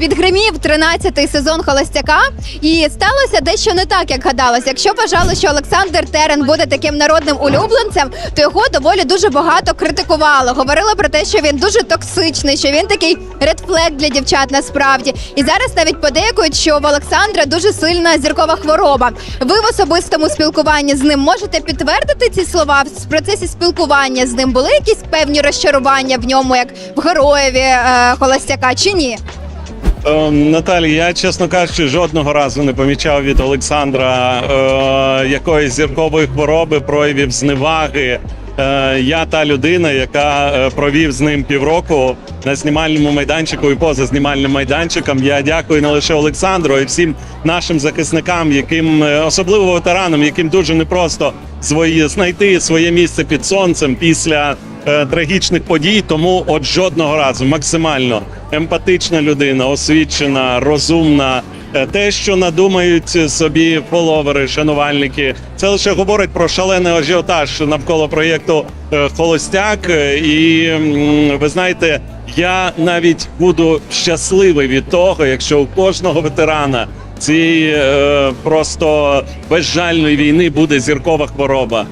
Відгримів 13-й сезон Холостяка, і сталося дещо не так, як гадалось. Якщо вважали, що Олександр Терен буде таким народним улюбленцем, то його доволі дуже багато критикували. Говорили про те, що він дуже токсичний, що він такий редфлек для дівчат насправді. І зараз навіть подейкують, що в Олександра дуже сильна зіркова хвороба. Ви в особистому спілкуванні з ним можете підтвердити ці слова в процесі спілкування з ним? Були якісь певні розчарування в ньому, як в героєві е, Холостяка, чи ні? Ем, Наталі, я чесно кажучи, жодного разу не помічав від Олександра е, якоїсь зіркової хвороби, проявів зневаги. Е, я та людина, яка е, провів з ним півроку на знімальному майданчику і поза знімальним майданчиком. Я дякую не лише Олександру, й всім нашим захисникам, яким е, особливо ветеранам, яким дуже непросто свої знайти своє місце під сонцем після е, трагічних подій. Тому от жодного разу максимально емпатична людина, освічена, розумна. Е, Те, що надумають собі фоловери, шанувальники, це лише говорить про шалений ажіотаж навколо проєкту е, Холостяк. І ви знаєте, я навіть буду щасливий від того, якщо у кожного ветерана цієї просто безжальної війни буде зіркова хвороба.